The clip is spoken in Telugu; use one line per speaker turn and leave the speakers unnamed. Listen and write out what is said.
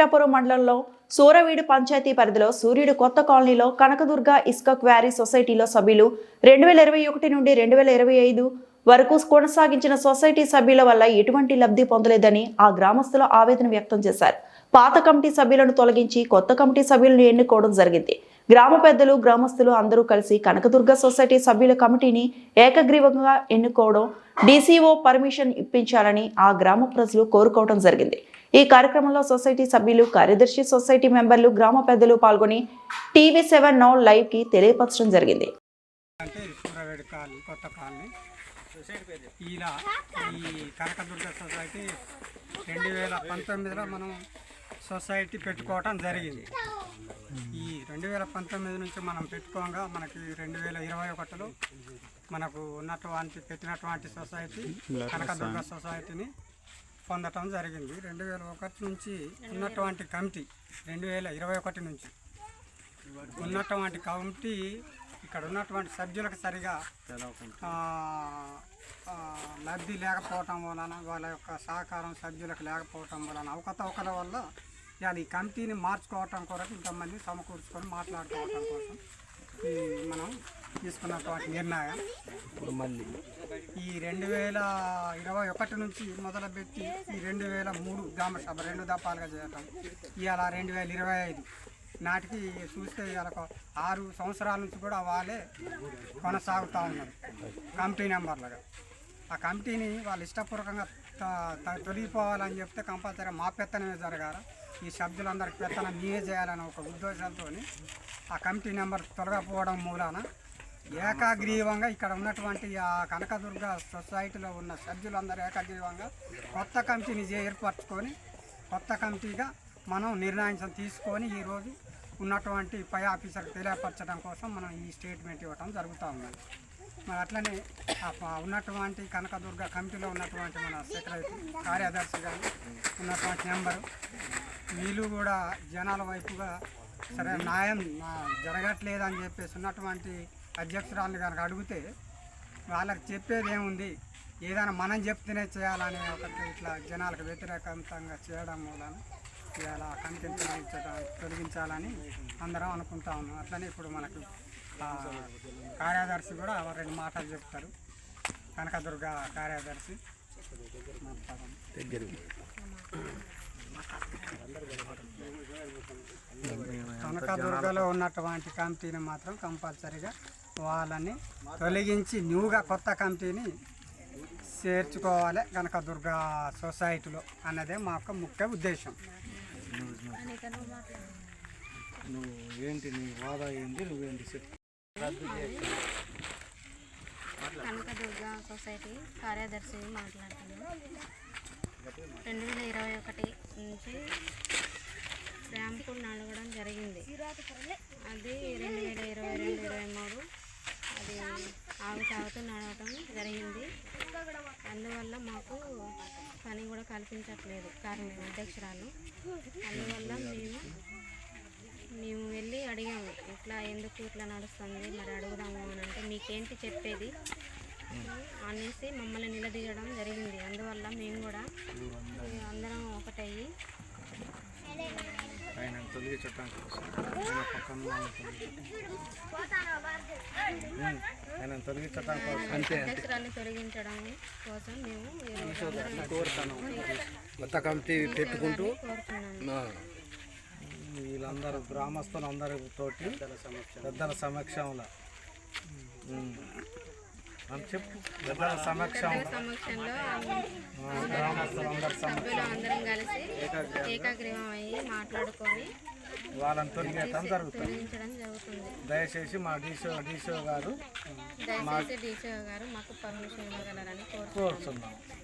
వెంకటాపురం మండలంలో సూరవీడు పంచాయతీ పరిధిలో సూర్యుడు కొత్త కాలనీలో కనకదుర్గ ఇసుక క్వారీ సొసైటీలో సభ్యులు రెండు వేల ఇరవై ఒకటి నుండి రెండు వేల ఇరవై ఐదు వరకు కొనసాగించిన సొసైటీ సభ్యుల వల్ల ఎటువంటి లబ్ధి పొందలేదని ఆ గ్రామస్తులు ఆవేదన వ్యక్తం చేశారు. పాత కమిటీ సభ్యులను తొలగించి కొత్త కమిటీ సభ్యులను ఎన్నుకోవడం జరిగింది. గ్రామ పెద్దలు గ్రామస్తులు అందరూ కలిసి కనకదుర్గ సొసైటీ సభ్యుల కమిటీని ఏకగ్రీవంగా ఎన్నుకోవడం డీసీఓ పర్మిషన్ ఇప్పించాలని ఆ గ్రామ ప్రజలు కోరుకోవడం జరిగింది. ఈ కార్యక్రమంలో సొసైటీ సభ్యులు కార్యదర్శి సొసైటీ మెంబర్లు గ్రామ పెద్దలు పాల్గొని టీవీ సెవెన్ నౌ లైవ్కి తెలియపరచడం జరిగింది.
ఇలా ఈ కనకదుర్గ సొసైటీ రెండు వేల పంతొమ్మిదిలో మనం సొసైటీ పెట్టుకోవటం జరిగింది. ఈ రెండు వేల పంతొమ్మిది నుంచి మనం పెట్టుకోగా మనకి రెండు వేల ఇరవై ఒకటిలో మనకు ఉన్నటువంటి పెట్టినటువంటి సొసైటీ కనకదుర్గ సొసైటీని పొందటం జరిగింది. రెండు వేల ఒకటి నుంచి ఉన్నటువంటి కమిటీ రెండు వేల ఇరవై ఒకటి నుంచి ఉన్నటువంటి కమిటీ ఇక్కడ ఉన్నటువంటి సభ్యులకు సరిగా లబ్ధి లేకపోవటం వలన వాళ్ళ యొక్క సహకారం సభ్యులకు లేకపోవటం వలన అవకతవకల వల్ల ఇవాళ ఈ కమిటీని మార్చుకోవటం కొరకు ఇంతమంది సమకూర్చుకొని మాట్లాడుకోవటం కోసం ఈ మనం తీసుకున్నటువంటి నిర్ణయం. ఇప్పుడు మళ్ళీ. ఈ రెండు వేల ఇరవై ఒకటి నుంచి మొదలుపెట్టి ఈ రెండు వేల మూడు గ్రామ సభ రెండు దఫాలుగా చేయటం. ఇవాళ రెండు వేల ఇరవై ఐదు నాటికి చూస్తే ఇవాళ ఆరు సంవత్సరాల నుంచి కూడా వాళ్ళే కొనసాగుతూ ఉన్నారు కమిటీ నెంబర్లుగా. ఆ కమిటీని వాళ్ళు ఇష్టపూర్వకంగా తొలగిపోవాలని చెప్తే కంపల్సరీ మా పెత్తనమే జరగాలి. ఈ సభ్యులందరికి పెత్తనం మీరే చేయాలని ఒక ఉద్దేశంతో ఆ కమిటీ నెంబర్ తొలగపోవడం మూలాన ఏకాగ్రీవంగా ఇక్కడ ఉన్నటువంటి ఆ కనకదుర్గ సొసైటీలో ఉన్న సభ్యులందరూ ఏకాగ్రీవంగా కొత్త కమిటీని ఏర్పరచుకొని కొత్త కమిటీగా మనం నిర్ణయించడం తీసుకొని ఈరోజు ఉన్నటువంటి పై ఆఫీసర్కి తెలియపరచడం కోసం మనం ఈ స్టేట్మెంట్ ఇవ్వడం జరుగుతూ ఉన్నది. మరి అట్లనే ఉన్నటువంటి కనకదుర్గ కమిటీలో ఉన్నటువంటి మన సెక్రటరీ కార్యదర్శి కానీ ఉన్నటువంటి నెంబరు వీళ్ళు కూడా జనాల వైపుగా సరే న్యాయం జరగట్లేదని చెప్పేసి ఉన్నటువంటి అధ్యక్షురాలు కనుక అడిగితే వాళ్ళకి చెప్పేది ఏముంది ఏదైనా మనం చెప్తేనే చేయాలనే ఒక ఇట్లా జనాలకు వ్యతిరేకంతంగా చేయడం వలన ఇవాళ కమిటీని తొలగించడం తొలగించాలని అందరం అనుకుంటా ఉన్నాం. అట్లనే ఇప్పుడు మనకు కార్యదర్శి కూడా రెండు మాటలు చెప్తారు. కనకదుర్గ కార్యదర్శి. కనకదుర్గలో ఉన్నటువంటి కమిటీని మాత్రం కంపల్సరీగా వాళ్ళని తొలగించి న్యూగా కొత్త కమిటీని చేర్చుకోవాలి కనకదుర్గ సొసైటీలో అన్నదే మా యొక్క ముఖ్య ఉద్దేశం.
నువ్వు ఏంటి నీ వాదా ఏంటి? నువ్వేంటి చెప్పు.
కనకదుర్గ సొసైటీ కార్యదర్శి మాట్లాడుతున్నాను రెండు వేల ఇరవై ఒకటి నుంచి ర్యాంపు నడవడం జరిగింది. అది రెండు వేల ఇరవై రెండు ఇరవై మూడు అది ఆగు సాగుతూ నడవటం జరిగింది. అందువల్ల మాకు పని కూడా కల్పించట్లేదు. కార్మిక అధ్యక్షురాలు. అందువల్ల మేము మేము వెళ్ళి అడిగాము ఇట్లా ఎందుకు ఇట్లా నడుస్తుంది? మరి అడుగుదాము అని అంటే మీకేంటి చెప్పేది? అనేసి మమ్మల్ని నిలదీయడం జరిగింది. అందువల్ల మేము కూడా అందరం ఒకటయ్యి.
ఆయన అంతే
అధ్యక్షురాన్ని తొలగించడం కోసం మేము
కొత్త కమిటీ పెట్టుకుంటూ
కోరుతున్నాము
వీళ్ళందరూ గ్రామస్తులందరితోటి పెద్దల సమక్షంలో. అని చెప్పు. పెద్దల సమక్షంలో.
సమక్షంలో
గ్రామస్తులందరి సమ
సభ్యులు అందరం కలిసి ఏకాగ్రీవం అయ్యి మాట్లాడుకొని
వాళ్ళని తొలగించడం జరుగుతుంది. దయచేసి మా డీసో డీసో గారు
దయచేసి డీసీ గారు మాకు పర్మిషన్ ఇవ్వగలరని
కోరుతున్నాం